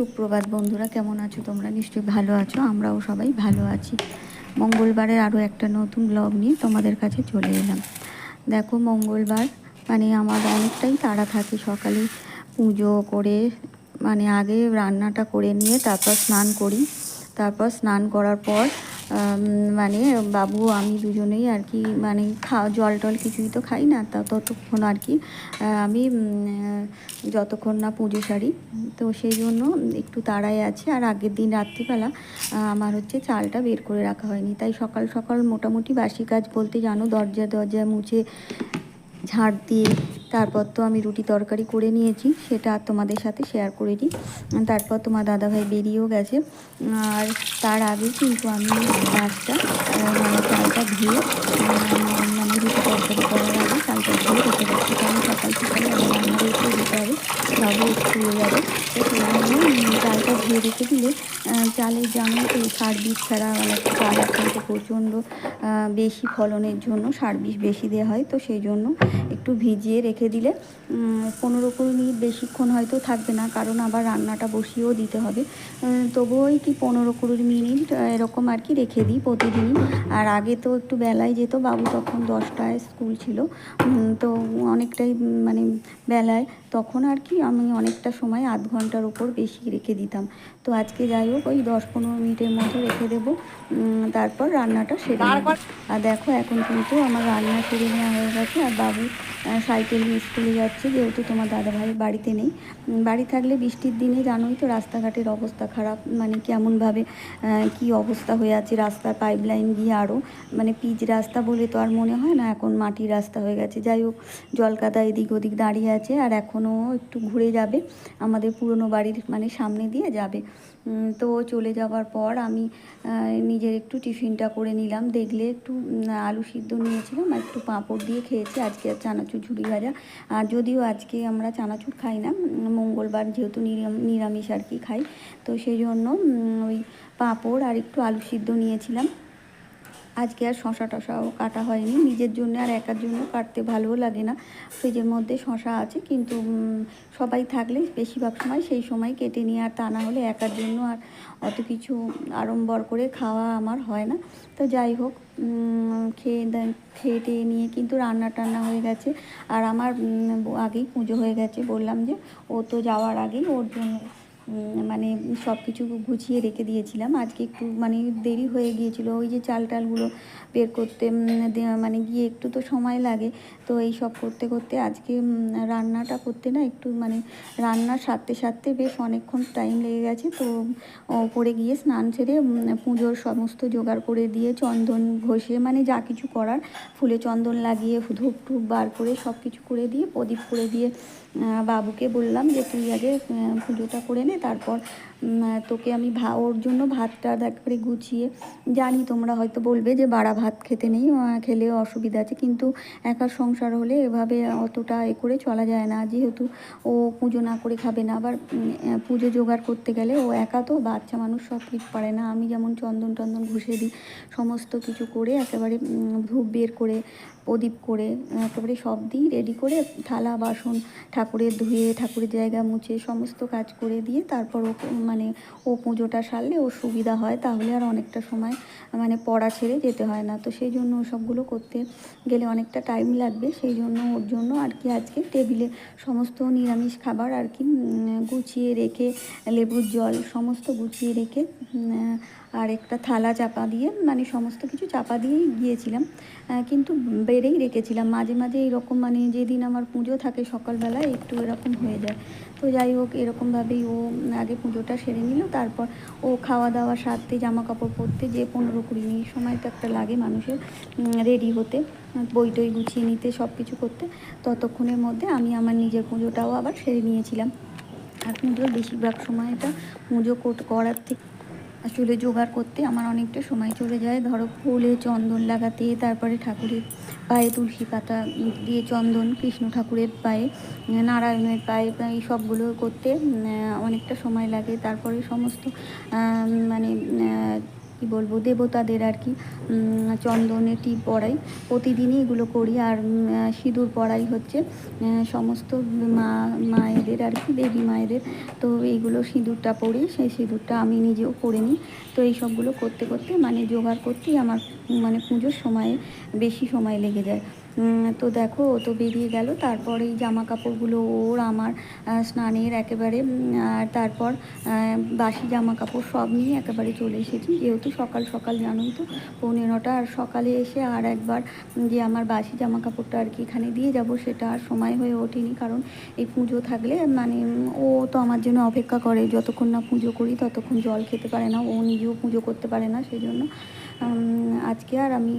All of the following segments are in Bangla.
সুপ্রভাত বন্ধুরা, কেমন আছো তোমরা? নিশ্চয়ই ভালো আছো, আমরাও সবাই ভালো আছি। মঙ্গলবারের আরও একটা নতুন ব্লগ নিয়ে তোমাদের কাছে চলে এলাম। দেখো, মঙ্গলবার মানে আমার অনেকটাই তাড়া থাকে সকালে পুজো করে মানে আগে রান্নাটা করে নিয়ে তারপর স্নান করি। তারপর স্নান করার পর মানে বাবু, আমি দুজনেই আর কি মানে খাওয়া জল টল কিছুই তো খাই না, তা ততক্ষণ আর কি আমি যতক্ষণ না পুজো সারি তো সেই জন্য একটু তাড়ায় আছে। আর আগের দিন রাত্রিবেলা আমার হচ্ছে চালটা বের করে রাখা হয়নি। তাই সকাল সকাল মোটামুটি বাসি কাজ বলতে জানো, দরজা দরজা মুছে, ঝাড় দিয়ে তারপর তো আমি রুটি তরকারি করে নিয়েছি, সেটা আর তোমাদের সাথে শেয়ার করে দিই। তারপর তোমার দাদাভাই বেরিয়েও গেছে। আর তার আগে কিন্তু আমি মাছটা মানে চালটা ধুয়ে মানে রুটি তরকারি করার চালটা ধুয়ে রেখে দিলে চালের জানো তো সার বিষ ছাড়া মানে চাল এখন তো প্রচণ্ড বেশি ফলনের জন্য সার বিষ বেশি দেওয়া হয় তো সেই জন্য একটু ভিজিয়ে রেখে দিলে পনেরো কুড়ি মিনিট বেশিক্ষণ হয়তো থাকবে না কারণ আবার রান্নাটা বসিয়েও দিতে হবে তবুও ওই কি পনেরো কুড়ি মিনিট এরকম আর কি রেখে দিই প্রতিদিনই আর আগে তো একটু বেলায় যেত, বাবু তখন দশটায় স্কুল ছিল। তো অনেকটাই মানে বেলায় তখন আর কি আমি অনেকটা সময় আধ ঘণ্টার ওপর বেশি রেখে দিতাম। তো আজকে যাই হোক ওই দশ পনেরো মিনিটের মতো রেখে দেবো। তারপর রান্নাটা সেরে আর দেখো এখন কিন্তু আমার রান্না সেরে নেওয়া হয়ে গেছে। আর বাবু সাইকেল নিয়ে স্কুলে যাচ্ছে যেহেতু তোমার দাদাভাই বাড়িতে নেই। বাড়ি থাকলে বৃষ্টির দিনে জানোই তো রাস্তাঘাটের অবস্থা খারাপ। মানে কেমনভাবে কি অবস্থা হয়ে আছে রাস্তার পাইপ লাইন গিয়ে আরও মানে পিচ রাস্তা বলে তো আর মনে হয় না এখন মাটির রাস্তা হয়ে গেছে। যাই হোক জলকাদা এদিক ওদিক দাঁড়িয়ে আছে। আর এখনও একটু ঘুরে যাবে। আমাদের পুরনো বাড়ির মানে সামনে দিয়ে যাবে। তো চলে যাওয়ার পর আমি নিজের একটু টিফিনটা করে নিলাম। দেখলে একটু আলু সিদ্ধ নিয়েছিলাম আর একটু পাঁপড় দিয়ে খেয়েছি। আজকে আর চানাচুর ঝুড়ি ভাজা। আর যদিও আজকে আমরা চানাচুর খাই না মঙ্গলবার যেহেতু নিরাম- নিরামিষ আর কি খাই, তো সেই জন্য ওই পাঁপড় আর একটু আলু সিদ্ধ নিয়েছিলাম। আজকে আর শশা টশাও কাটা হয়নি। নিজের জন্য আর একার জন্য কাটতে ভালোও লাগে না। ফ্রিজের মধ্যে শশা আছে, কিন্তু সবাই থাকলে বেশিরভাগ সময় সেই সময় কেটে নিয়ে আর তা না হলে একার জন্য আর অত কিছু আড়ম্বর করে খাওয়া আমার হয় না। তো যাই হোক খেয়ে খেয়ে টেয়ে নিয়ে কিন্তু রান্না টান্না হয়ে গেছে। আর আমার আগেই পুজো হয়ে গেছে, বললাম যে ও তো যাওয়ার আগেই ওর জন্য মানে সব কিছু গুছিয়ে রেখে দিয়েছিলাম। আজকে একটু মানে দেরি হয়ে গিয়েছিল, ওই যে চাল টালগুলো বের করতে মানে গিয়ে একটু তো সময় লাগে। তো এই সব করতে করতে আজকে রান্নাটা করতে না একটু মানে রান্না সারতে সারতে বেশ অনেকক্ষণ টাইম লেগে গেছে। তো ওপরে গিয়ে স্নান সেরে পুজোর সমস্ত জোগাড় করে দিয়ে চন্দন ঘষে মানে যা কিছু করার, ফুলে চন্দন লাগিয়ে ধূপ টুপ বার করে সব কিছু করে দিয়ে, প্রদীপ করে দিয়ে বাবুকে বললাম যে তুই আগে পুজোটা করে নে তারপর তোকে আমি ভা, ওর জন্য ভাতটা একবারে গুছিয়ে, জানি তোমরা হয়তো বলবে যে বাড়া ভাত খেতে নেই খেলেও অসুবিধা আছে, কিন্তু একার সংসার হলে এভাবে অতটা এ করে চলা যায় না। যেহেতু ও পুজো না করে খাবে না, আবার পুজো জোগাড় করতে গেলে ও একা তো, বাচ্চা মানুষ সব কিছু পারে না। আমি যেমন চন্দন টন্দন ঘুষে দিই, সমস্ত কিছু করে একেবারে ধূপ বের করে প্রদীপ করে, একেবারে সব দিই রেডি করে থালা, বাসন, ঠাকুরের ধুয়ে, ঠাকুরের জায়গা মুছে, সমস্ত কাজ করে দিয়ে তারপর ও মানে ও পুজোটা সারলে ওর সুবিধা হয়, তাহলে আর অনেকটা সময় মানে পড়া ছেড়ে যেতে হয় না। তো সেই জন্য সবগুলো করতে গেলে অনেকটা টাইম লাগবে, সেই জন্য ওর জন্য আর কি আজকে টেবিলে সমস্ত নিরামিষ খাবার আর কি গুছিয়ে রেখে লেবুর জল সমস্ত গুছিয়ে রেখে আর একটা থালা চাপা দিয়ে মানে সমস্ত কিছু চাপা দিয়েই গিয়েছিলাম। কিন্তু বেড়েই রেখেছিলাম। মাঝে মাঝে এরকম মানে যেদিন আমার পুজো থাকে সকালবেলায় একটু এরকম হয়ে যায়। তো যাই হোক, এরকমভাবেই ও আগে পুজোটা সেরে নিল। তারপর ও খাওয়া দাওয়া সারতে জামা কাপড় পরতে, যে পনেরো কুড়ি মিনিট সময় তো একটা লাগে মানুষের রেডি হতে, বই টই গুছিয়ে নিতে সব কিছু করতে, ততক্ষণের মধ্যে আমি আমার নিজের পুজোটাও আবার সেরে নিয়েছিলাম। আর পুজোর বেশিরভাগ সময়টা পুজো করার থেকে আসলে জোগাড় করতে আমার অনেকটা সময় চলে যায়। ধরো ফুলে চন্দন লাগাতে, তারপরে ঠাকুরের পায়ে তুলসী পাতা দিয়ে চন্দন, কৃষ্ণ ঠাকুরের পায়ে নারায়ণের পায়ে, এই সবগুলো করতে অনেকটা সময় লাগে। তারপরে সমস্ত মানে কি বলব, দেবতাদের আর কি চন্দনে টিপ পড়াই। প্রতিদিনই এগুলো করি আর সিঁদুর পড়াই হচ্ছে। সমস্ত মা, মায়েদের আর কি, দেবী মায়েদের। তো এইগুলো সিঁদুরটা পরি সেই সিঁদুরটা আমি নিজেও করে নিই। তো এই সবগুলো করতে করতে মানে জোগাড় করতেই আমার মানে পুজোর সময়ে বেশি সময় লেগে যায়। তো দেখো, ও তো বেরিয়ে গেল। তারপরে এই জামা কাপড়গুলো ওর, আমার স্নানের একেবারে আর তারপর বাসি জামা কাপড় সব নিয়ে একেবারে চলে এসেছি। যেহেতু সকাল সকাল, জানোই তো, পৌনে নটা, আর সকালে এসে আর একবার যে আমার বাসি জামা কাপড়টা আর কি এখানে দিয়ে যাব, সেটা আর সময় হয়ে ওঠেনি। কারণ এই পুজো থাকলে মানে ও তো আমার জন্য অপেক্ষা করে। যতক্ষণ না পুজো করি, ততক্ষণ জল খেতে পারে না। ও নিজেও পুজো করতে পারে না সেই জন্য আজকে আর আমি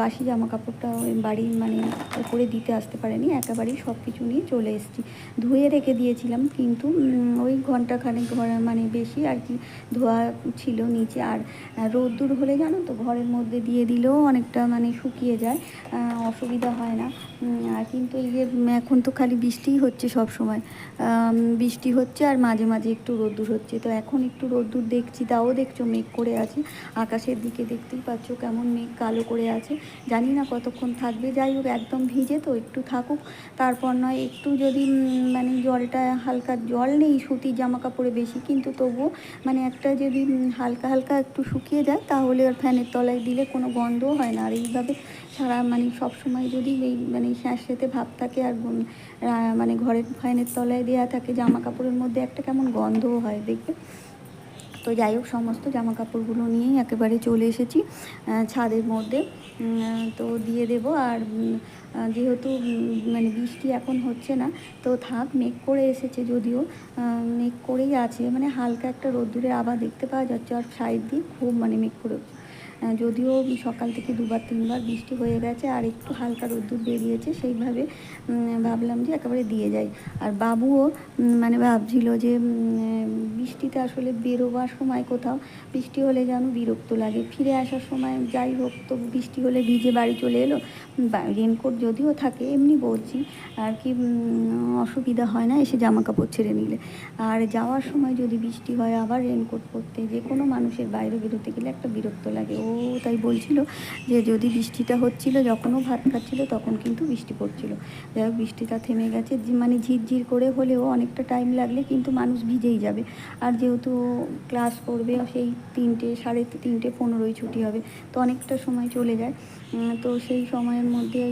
বাসি জামা কাপড়টা ওই বাড়ির মানে উপরে দিতে আসতে পারেনি, একেবারেই সব কিছু নিয়ে চলে এসেছি। ধুয়ে রেখে দিয়েছিলাম, কিন্তু ওই ঘন্টাখানেক মানে বেশি আর কি ধোয়া ছিল নিচে। আর রোদ্দুর হলে জানো তো, ঘরের মধ্যে দিয়ে দিলেও অনেকটা মানে শুকিয়ে যায় অসুবিধা হয় না। আর কিন্তু এই যে এখন তো খালি বৃষ্টিই হচ্ছে সব সময় বৃষ্টি হচ্ছে আর মাঝে মাঝে একটু রোদ্দুর হচ্ছে। তো এখন একটু রোদ্দুর দেখছি, তাও দেখছ মেঘ করে আছে। আকাশের দিকে দেখতেই পাচ্ছ কেমন মেঘ কালো করে আছে। জানি না কতক্ষণ থাকবে, যাই হোক, একদম ভিজে তো একটু থাকুক। তারপর নয়, একটু যদি মানে জলটা, হালকা জল নেই, সুতির জামা কাপড়ে বেশি, কিন্তু তবুও মানে একটা যদি হালকা হালকা একটু শুকিয়ে যায়, তাহলে আর ফ্যানের তলায় দিলে কোনো গন্ধও হয় না। আর এইভাবে সারা মানে সবসময় যদি এই মানে স্যাঁতস্যাঁতে ভাব থাকে আর মানে ঘরের ফ্যানের তলায় দেওয়া থাকে জামা কাপড়ের মধ্যে, একটা কেমন গন্ধও হয়, দেখবে? তো যাই হোক, সমস্ত জামা কাপড়গুলো নিয়েই একেবারে চলে এসেছি ছাদের মধ্যে। তো দিয়ে দেব আর যেহেতু মানে বৃষ্টি এখন হচ্ছে না, তো থাক, মেঘ করে এসেছে যদিও মেঘ করেই আছে। মানে হালকা একটা রোদ্দুরে আবার দেখতে পাওয়া যাচ্ছে, আর সাইড দিয়ে খুব মানে মেঘ করে যদিও সকাল থেকে দুবার, তিনবার বৃষ্টি হয়ে গেছে আর একটু হালকা রোদ্দুর বেরিয়েছে, সেইভাবে ভাবলাম যে একেবারে দিয়ে যাই। আর বাবুও মানে ভাবছিল যে বৃষ্টিতে আসলে বেরোবার সময় কোথাও, বৃষ্টি হলে যেন বিরক্ত লাগে। ফিরে আসার সময় যাই হোক, তো বৃষ্টি হলে ভিজে বাড়ি চলে এলো। রেনকোট যদিও থাকে, এমনি বলছি, আর কি অসুবিধা হয় না, এসে জামা কাপড় ছেড়ে নিলে। আর যাওয়ার সময় যদি বৃষ্টি হয়, আবার রেনকোট পরতে যে কোনো মানুষের বাইরে বেরোতে গেলে একটা বিরক্ত লাগে। ও তাই বলছিল যে যদি বৃষ্টিটা হচ্ছিল, যখনও ভাত খাচ্ছিল, তখন কিন্তু বৃষ্টি পড়ছিল। যাই হোক, বৃষ্টিটা থেমে গেছে। মানে ঝিরঝির করে হলেও অনেকটা টাইম লাগলে কিন্তু মানুষ ভিজেই যাবে। আর যেহেতু ক্লাস করবে, সেই তিনটে, সাড়ে তিনটে, পনেরোই ছুটি হবে, তো অনেকটা সময় চলে যায়। তো সেই সময়ের মধ্যে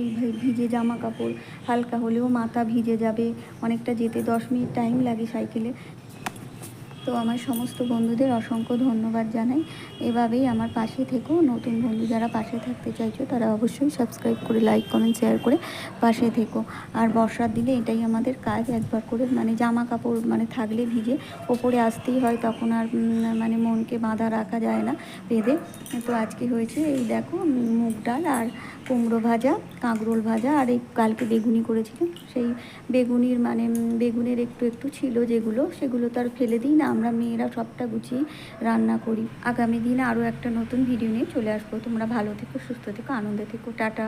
ভিজে জামা কাপড় হালকা হলেও মাথা ভিজে যাবে। অনেকটা যেতে দশ মিনিট টাইম লাগে সাইকেলে। তো আমার সমস্ত বন্ধুদের অসংখ্য ধন্যবাদ জানাই। এভাবেই আমার পাশে থেকো। নতুন বন্ধু যারা পাশে থাকতে চাইছো, তারা অবশ্যই সাবস্ক্রাইব করে লাইক কমেন্ট শেয়ার করে পাশে থেকো। আর বর্ষার দিনে এটাই আমাদের কাজ, একবার করে মানে জামা কাপড় মানে থাকলে ভিজে ওপরে আসতেই হয়, তখন আর মানে মনকে বাঁধা রাখা যায় না বেঁধে। তো আজকে হয়েছে এই দেখো মুগ ডাল আর কুমড়ো ভাজা, কাঁকরোল ভাজা আর এই কালকে বেগুনি করেছিলাম। সেই বেগুনির মানে বেগুনের একটু একটু ছিল যেগুলো, সেগুলো তো আর ফেলে দিই না। আমরা মেয়েরা সবটা গুছিয়ে রান্না করি। আগামী দিনে আরও একটা নতুন ভিডিও নিয়ে চলে আসব। তোমরা ভালো থেকো, সুস্থ থেকো, আনন্দে থেকো। টাটা।